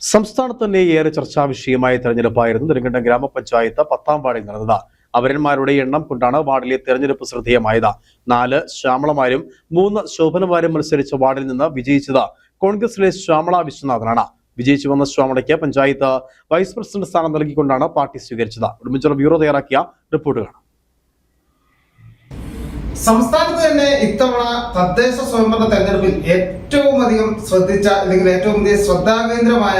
സംസ്ഥാനത്ത് തന്നെ ഏറെ ചർച്ചാ വിഷയമായ തെരഞ്ഞെടുപ്പായിരുന്നു. നെടുങ്കണ്ടം ഗ്രാമപഞ്ചായത്ത് പത്താം വാർഡിൽ നടന്നത്. അവരന്മാരുടെ എണ്ണം കൊണ്ടാണ് വാർഡിലെ തെരഞ്ഞെടുപ്പ് ശ്രദ്ധേയമായത്. നാല് ശ്യാമളമാരും മൂന്ന് ശോഭനമാരും മത്സരിച്ച വാർഡിൽ നിന്ന് വിജയിച്ചത് കോൺഗ്രസിലെ ശ്യാമള വിശ്വനാഥനാണ്. വിജയിച്ചു വന്ന ശ്യാമളയ്ക്ക് പഞ്ചായത്ത് വൈസ് പ്രസിഡന്റ് സ്ഥാനം നൽകിക്കൊണ്ടാണ് പാർട്ടി സ്വീകരിച്ചത്. ഉടുമ്പൻചോല ബ്യൂറോ തയ്യാറാക്കിയ റിപ്പോർട്ട് കാണാം സംസ്ഥാനത്ത് തന്നെ ഇത്തവണ തദ്ദേശ സ്വയംഭരണ തെരഞ്ഞെടുപ്പിൽ ഏറ്റവും അധികം ശ്രദ്ധിച്ച അല്ലെങ്കിൽ ഏറ്റവും അധികം ശ്രദ്ധാകേന്ദ്രമായ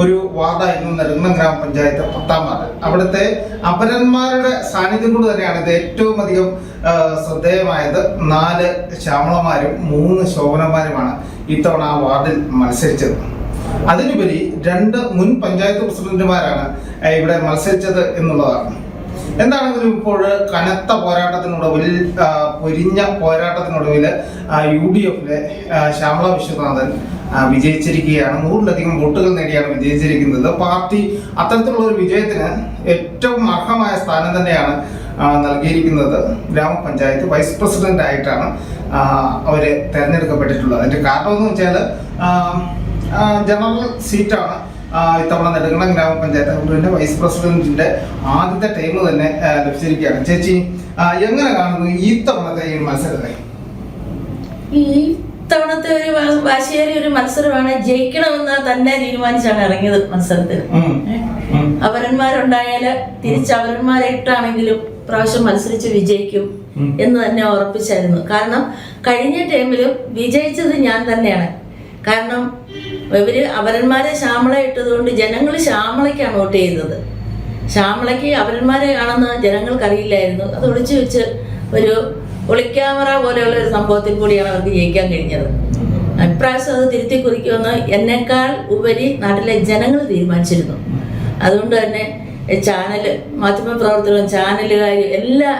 ഒരു വാർഡായിരുന്നു നെടുങ്ങം ഗ്രാമപഞ്ചായത്ത് പത്താം വാർഡ്. അവിടുത്തെ അപരന്മാരുടെ സാന്നിധ്യം കൊണ്ട് തന്നെയാണ് ഇത് ഏറ്റവും അധികം ശ്രദ്ധേയമായത്. നാല് ശ്യാമളമാരും മൂന്ന് ശോഭനമാരുമാണ് ഇത്തവണ ആ വാർഡിൽ മത്സരിച്ചത്. അതിനുപരി രണ്ട് മുൻ പഞ്ചായത്ത് പ്രസിഡന്റുമാരാണ് ഇവിടെ മത്സരിച്ചത് എന്നുള്ളതാണ്. എന്താണെങ്കിലും ഇപ്പോൾ കനത്ത പോരാട്ടത്തിനൊടുവിൽ പൊരിഞ്ഞ പോരാട്ടത്തിനൊടുവിൽ യു ഡി എഫിലെ ശ്യാമള വിശ്വനാഥൻ വിജയിച്ചിരിക്കുകയാണ്. നൂറിലധികം വോട്ടുകൾ നേടിയാണ് വിജയിച്ചിരിക്കുന്നത്. പാർട്ടി അത്തരത്തിലുള്ള ഒരു വിജയത്തിന് ഏറ്റവും അർഹമായ സ്ഥാനം തന്നെയാണ് നൽകിയിരിക്കുന്നത് ഗ്രാമപഞ്ചായത്ത് വൈസ് പ്രസിഡന്റ് ആയിട്ടാണ് അവർ തെരഞ്ഞെടുക്കപ്പെട്ടിട്ടുള്ളത്. അതിന്റെ കാരണം എന്ന് വെച്ചാൽ ജനറൽ സീറ്റാണ് ഇത്തവണ നെടുങ്കണ്ടം ഗ്രാമപഞ്ചായത്ത് അതുകൊണ്ട് വൈസ് പ്രസിഡന്റിന്റെ ആദ്യത്തെ ടൈം തന്നെ ലഭിച്ചിരിക്കുകയാണ്. ചേച്ചി എങ്ങനെ കാണുന്നു ഈ തവണത്തെ ഈ മത്സരത്തെ? ഈ തവണത്തെ ഒരു വാശിയേറി വാശിയേറിയ ഒരു മത്സരമാണ് ജയിക്കണമെന്ന് തന്നെ തീരുമാനിച്ചാണ് ഇറങ്ങിയത് മത്സരത്തിൽ. അവരന്മാരുണ്ടായാൽ തിരിച്ച് അവരന്മാരെ ഇട്ടാണെങ്കിലും പ്രാവശ്യം മത്സരിച്ച് വിജയിക്കും എന്ന് തന്നെ ഉറപ്പിച്ചായിരുന്നു. കാരണം കഴിഞ്ഞ ടൈമിലും വിജയിച്ചത് ഞാൻ തന്നെയാണ്. കാരണം ഇവർ അവരന്മാരെ ശ്യാമള ഇട്ടതുകൊണ്ട് ജനങ്ങൾ ശ്യാമളയ്ക്കാണ് വോട്ട് ചെയ്തത്. ശ്യാമളയ്ക്ക് അവരന്മാരെ ആണെന്ന് ജനങ്ങൾക്കറിയില്ലായിരുന്നു. അത് ഒളിച്ചു വെച്ച് ഒരു ഒളിക്യാമറ പോലെയുള്ള ഒരു സംഭവത്തിൽ കൂടിയാണ് അവർക്ക് ജയിക്കാൻ കഴിഞ്ഞത്. ഇപ്രാവശ്യം അത് തിരുത്തി കുറിക്കുമെന്ന് എന്നെക്കാൾ ഉപരി നാട്ടിലെ ജനങ്ങൾ തീരുമാനിച്ചിരുന്നു. അതുകൊണ്ട് തന്നെ ചാനൽ മാധ്യമപ്രവർത്തകരും ചാനലുകാരും എല്ലാ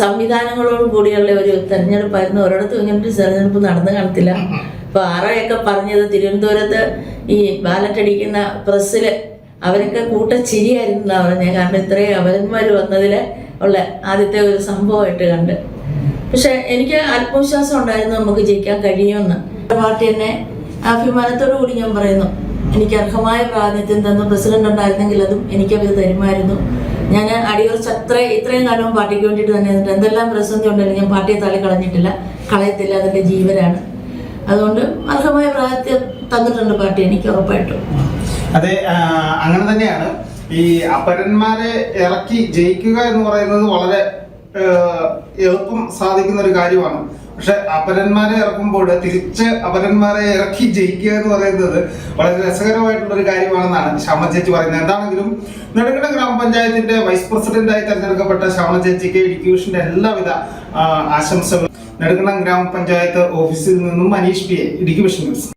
സംവിധാനങ്ങളോടും കൂടിയുള്ള ഒരു തെരഞ്ഞെടുപ്പായിരുന്നു. ഒരിടത്തും ഒരു തെരഞ്ഞെടുപ്പ് നടന്നു കാണത്തില്ല. ഇപ്പൊ ആറയൊക്കെ പറഞ്ഞത് തിരുവനന്തപുരത്ത് ഈ ബാലറ്റ് അടിക്കുന്ന പ്രസ്സിൽ അവരൊക്കെ കൂട്ട ചിരിയായിരുന്നു എന്നാ പറഞ്ഞത് കാരണം ഇത്രയും അവരന്മാർ വന്നതിൽ ഉള്ള ആദ്യത്തെ ഒരു സംഭവമായിട്ട് കണ്ട്. പക്ഷെ എനിക്ക് ആത്മവിശ്വാസം ഉണ്ടായിരുന്നു നമുക്ക് ജയിക്കാൻ കഴിയുമെന്ന്. പാർട്ടി എന്നെ അഭിമാനത്തോടു കൂടി ഞാൻ പറയുന്നു. എനിക്ക് അർഹമായ പ്രാതിനിധ്യം തന്ന പ്രസിഡന്റ് ഉണ്ടായിരുന്നെങ്കിൽ അതും എനിക്ക് അവർ തരുമായിരുന്നു. ഞാൻ അടിയുറച്ച് അത്ര ഇത്രയും കാലവും പാർട്ടിക്ക് വേണ്ടിയിട്ട് തന്നെ എന്തെല്ലാം പ്രതിസന്ധി ഉണ്ടെങ്കിലും ഞാൻ പാർട്ടിയെ തള്ളി കളഞ്ഞിട്ടില്ല. കളയത്തില്ല അതിന്റെ ജീവനാണ് അതുകൊണ്ട് അർഹമായ പ്രാതിനിധ്യം തന്നിട്ടുണ്ട് പാർട്ടി എനിക്ക് ഉറപ്പായിട്ടും. അതെ അങ്ങനെ തന്നെയാണ്. ഈ അപരന്മാരെ ഇറക്കി ജയിക്കുക എന്ന് പറയുന്നത് വളരെ എളുപ്പം സാധിക്കുന്ന ഒരു കാര്യമാണ്. പക്ഷെ അപരന്മാരെ ഇറക്കുമ്പോൾ തിരിച്ച് അപരന്മാരെ ഇറക്കി ജയിക്കുക എന്ന് പറയുന്നത് വളരെ രസകരമായിട്ടുള്ള ഒരു കാര്യമാണെന്നാണ് ശ്യാമ ചേച്ചി പറയുന്നത്. എന്താണെങ്കിലും നെടുങ്കണ്ടം ഗ്രാമപഞ്ചായത്തിന്റെ വൈസ് പ്രസിഡന്റായി തെരഞ്ഞെടുക്കപ്പെട്ട ശ്യാമ ചേച്ചിക്ക് ഇടുക്കി എല്ലാവിധ ആശംസകളും നെടുങ്കണ്ടം ഗ്രാമപഞ്ചായത്ത് ഓഫീസിൽ നിന്നും Aneesh P A Idukki news